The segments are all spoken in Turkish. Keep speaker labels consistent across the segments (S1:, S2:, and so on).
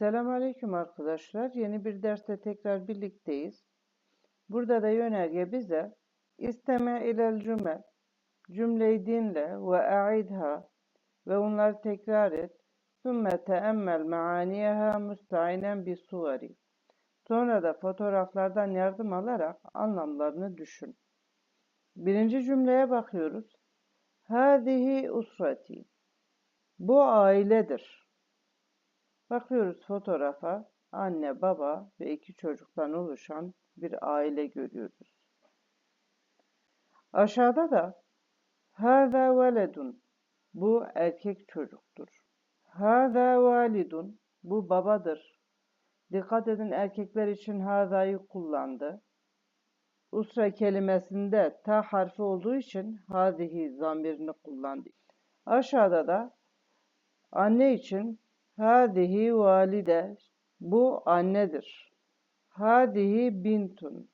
S1: Selamünaleyküm arkadaşlar. Yeni bir derste tekrar birlikteyiz. Burada da yönerge bize isteme ilel cümle cümleyi dinle ve a'idha ve onları tekrar et. Sümme teemmel maaniyeha müstainen bi suveri. Sonra da fotoğraflardan yardım alarak anlamlarını düşün. Birinci cümleye bakıyoruz. Hadihi usrati. Bu ailedir. Bakıyoruz fotoğrafa. Anne, baba ve iki çocuktan oluşan bir aile görüyoruz. Aşağıda da Hâzâ veledun. Bu erkek çocuktur. Hâzâ validun. Bu babadır. Dikkat edin erkekler için hâzâyı kullandı. Usra kelimesinde ta harfi olduğu için hâzihi zamirini kullandı. Aşağıda da anne için hâzihi valide. Bu annedir. Hâzihi bintun.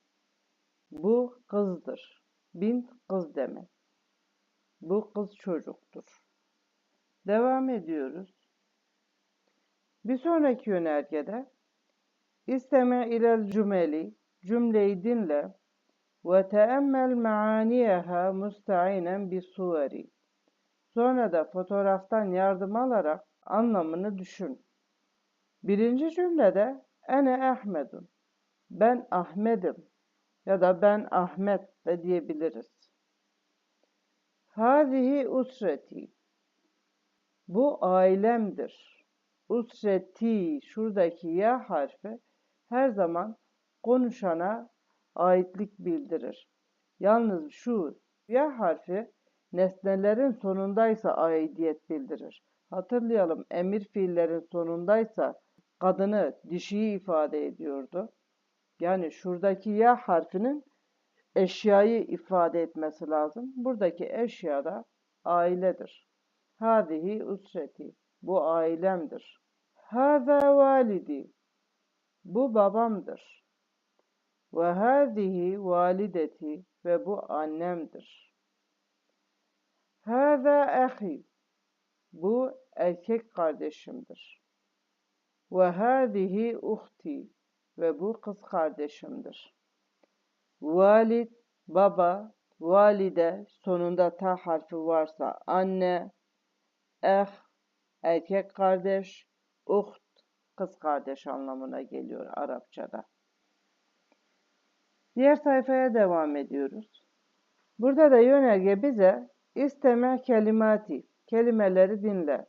S1: Bu kızdır. Bint kız demek. Bu kız çocuktur. Devam ediyoruz. Bir sonraki yönergede isteme ilel cümeli cümleyi dinle ve teemmel maaniyeha musta'inen bi suveri. Sonra da fotoğraftan yardım alarak anlamını düşün. Birinci cümlede ene Ahmedun. Ben Ahmet'im ya da ben Ahmet de diyebiliriz. Hâzihi usreti. Bu ailemdir. Usreti, şuradaki ya harfi her zaman konuşana aitlik bildirir. Yalnız şu ya harfi nesnelerin sonundaysa aidiyet bildirir. Hatırlayalım emir fiillerin sonundaysa kadını, dişiyi ifade ediyordu. Yani şuradaki ya harfinin eşyayı ifade etmesi lazım. Buradaki eşya da ailedir. Hadihi usreti. Bu ailemdir. Hâzâ validi. Bu babamdır. Ve hâzihi valideti. Ve bu annemdir. Hâzâ ahi. Bu erkek kardeşimdir. Ve hâzihi uhti. Ve bu kız kardeşimdir. Valid, baba, valide, sonunda ta harfi varsa anne, eh, erkek kardeş, uht, kız kardeş anlamına geliyor Arapçada. Diğer sayfaya devam ediyoruz. Burada da yönerge bize isteme kelimati, kelimeleri dinle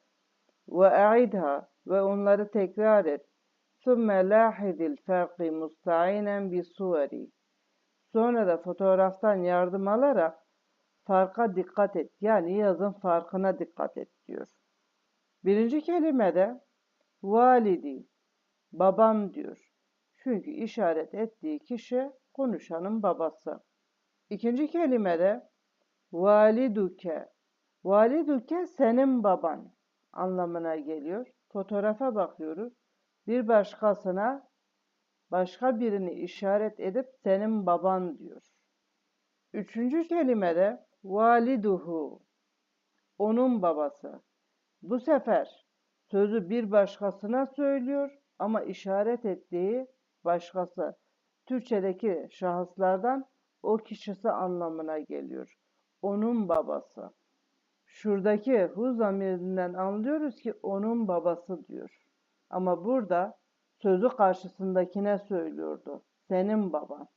S1: ve a'idha ve onları tekrar et. Sümme lahidil farqi musta'inen bi suveri Sonra da fotoğraftan yardım alarak farka dikkat et. Yani yazın farkına dikkat et diyor. Birinci kelimede validi, babam diyor. Çünkü işaret ettiği kişi konuşanın babası. İkinci kelimede validuke, validuke senin baban anlamına geliyor. Fotoğrafa bakıyoruz. Bir başkasına başka birini işaret edip senin baban diyor. Üçüncü kelimede validuhu, onun babası. Bu sefer sözü bir başkasına söylüyor ama işaret ettiği başkası. Türkçedeki şahıslardan o kişisi anlamına geliyor. Onun babası. Şuradaki hu zamirinden anlıyoruz ki onun babası diyor. Ama burada sözü karşısındakine söylüyordu. Senin baban.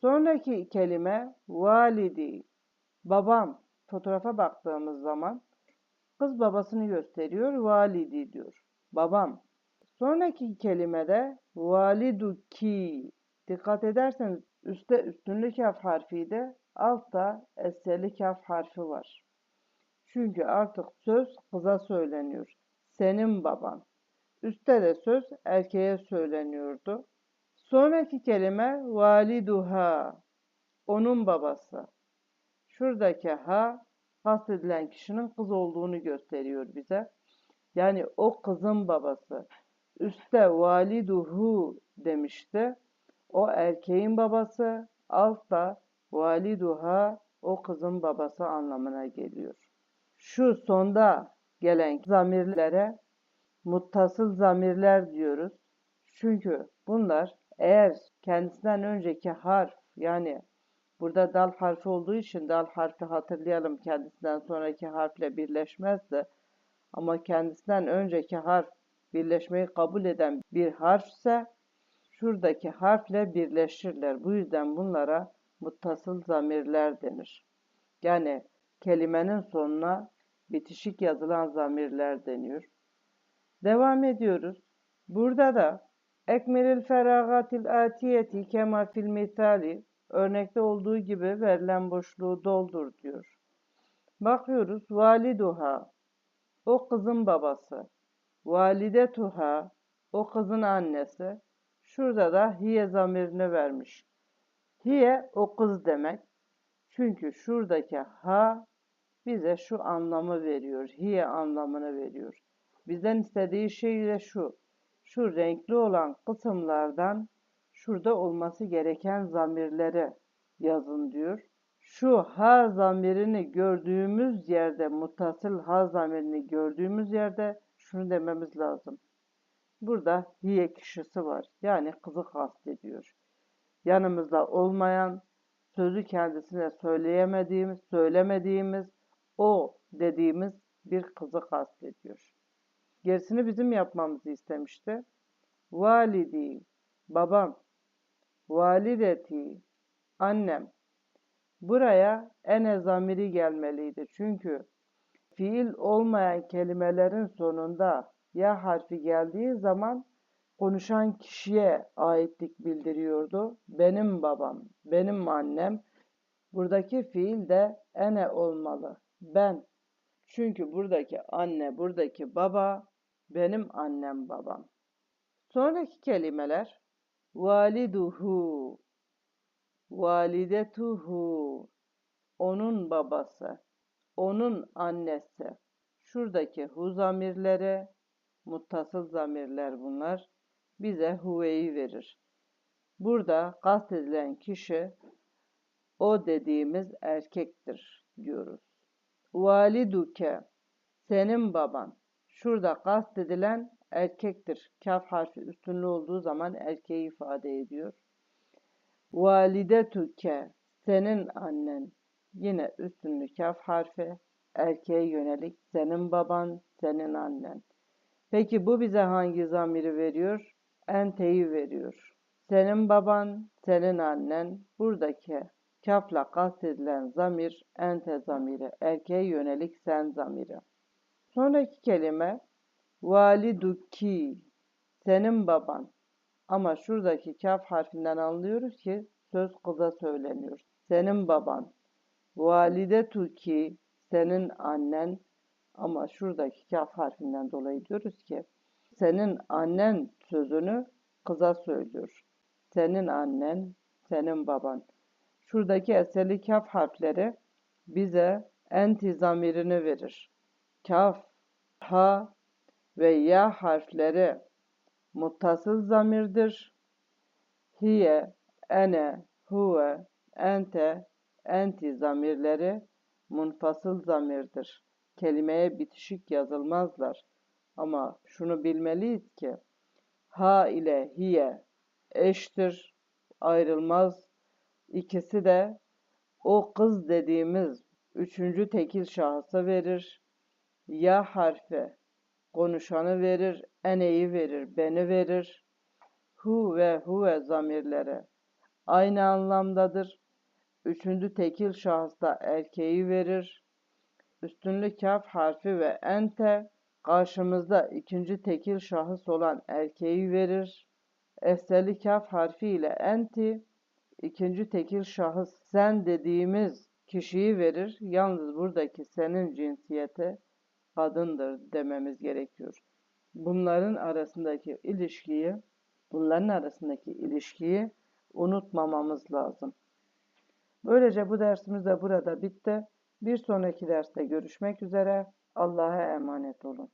S1: Sonraki kelime validi. Babam. Fotoğrafa baktığımız zaman kız babasını gösteriyor. Validi diyor. Babam. Sonraki kelimede validuki. Dikkat ederseniz üstte üstünlü kaf harfiydi. Altta esreli kaf harfi var. Çünkü artık söz kıza söyleniyor. Senin baban. Üstte de söz erkeğe söyleniyordu. Sonraki kelime validuha, onun babası. Şuradaki ha, kastedilen kişinin kız olduğunu gösteriyor bize. Yani o kızın babası. Üstte validuhu demişti. O erkeğin babası. Altta validuha, o kızın babası anlamına geliyor. Şu sonda gelen zamirlere muttasıl zamirler diyoruz. Çünkü bunlar eğer kendisinden önceki harf yani burada dal harfi olduğu için dal harfi hatırlayalım kendisinden sonraki harfle birleşmezdi. Ama kendisinden önceki harf birleşmeyi kabul eden bir harfse şuradaki harfle birleşirler. Bu yüzden bunlara muttasıl zamirler denir. Yani kelimenin sonuna bitişik yazılan zamirler deniyor. Devam ediyoruz. Burada da ekmelil feragatil atiyeti kema fil misali örnekte olduğu gibi verilen boşluğu doldur diyor. Bakıyoruz validuha o kızın babası. Validetuha o kızın annesi. Şurada da hiye zamirini vermiş. Hiye o kız demek. Çünkü şuradaki ha bize şu anlamı veriyor. Hiye anlamını veriyor. Bizden istediği şey de şu. Şu renkli olan kısımlardan şurada olması gereken zamirleri yazın diyor. Şu ha zamirini gördüğümüz yerde, mutasıl ha zamirini gördüğümüz yerde şunu dememiz lazım. Burada hiye kişisi var. Yani kızı kastediyor. Yanımızda olmayan, sözü kendisine söyleyemediğimiz, söylemediğimiz, o dediğimiz bir kızı kastediyor. Gerisini bizim yapmamızı istemişti. Validi, babam, valideti, annem. Buraya ene zamiri gelmeliydi. Çünkü fiil olmayan kelimelerin sonunda ya harfi geldiği zaman konuşan kişiye aitlik bildiriyordu. Benim babam, benim annem. Buradaki fiil de ene olmalı. Ben. Çünkü buradaki anne, buradaki baba benim annem babam. Sonraki kelimeler validuhu, validetuhu, onun babası, onun annesi. Şuradaki hu zamirleri, muttasıl zamirler bunlar, bize huveyi verir. Burada kastedilen kişi o dediğimiz erkektir diyoruz. Validuke, senin baban. Şurada kastedilen erkektir. Kaf harfi üstünlü olduğu zaman erkeği ifade ediyor. Validetuke, senin annen. Yine üstünlü kaf harfi erkeğe yönelik senin baban, senin annen. Peki bu bize hangi zamiri veriyor? Enteyi veriyor. Senin baban, senin annen. Buradaki kafla kastedilen zamir ente zamiri, erkeğe yönelik sen zamiri. Sonraki kelime validuki, senin baban. Ama şuradaki kaf harfinden anlıyoruz ki söz kıza söyleniyor. Senin baban. Validetuki, senin annen. Ama şuradaki kaf harfinden dolayı diyoruz ki senin annen sözünü kıza söylüyor. Senin annen, senin baban. Şuradaki eseli kaf harfleri bize enti zamirini verir. Kaf, ha ve ya harfleri muttasıl zamirdir. Hiye, ene, huve, ente, enti zamirleri munfasıl zamirdir. Kelimeye bitişik yazılmazlar. Ama şunu bilmeliyiz ki ha ile hiye eştir, ayrılmaz. İkisi de o kız dediğimiz üçüncü tekil şahısa verir. Ya harfi konuşanı verir, eneyi verir, beni verir. Hu ve huve zamirleri aynı anlamdadır. Üçüncü tekil şahısta erkeği verir. Üstünlü kaf harfi ve ente karşımızda ikinci tekil şahıs olan erkeği verir. Eseli kaf harfi ile enti ikinci tekil şahıs sen dediğimiz kişiyi verir. Yalnız buradaki senin cinsiyeti kadındır dememiz gerekiyor. Bunların arasındaki ilişkiyi, bunların arasındaki ilişkiyi unutmamamız lazım. Böylece bu dersimiz de burada bitti. Bir sonraki derste görüşmek üzere. Allah'a emanet olun.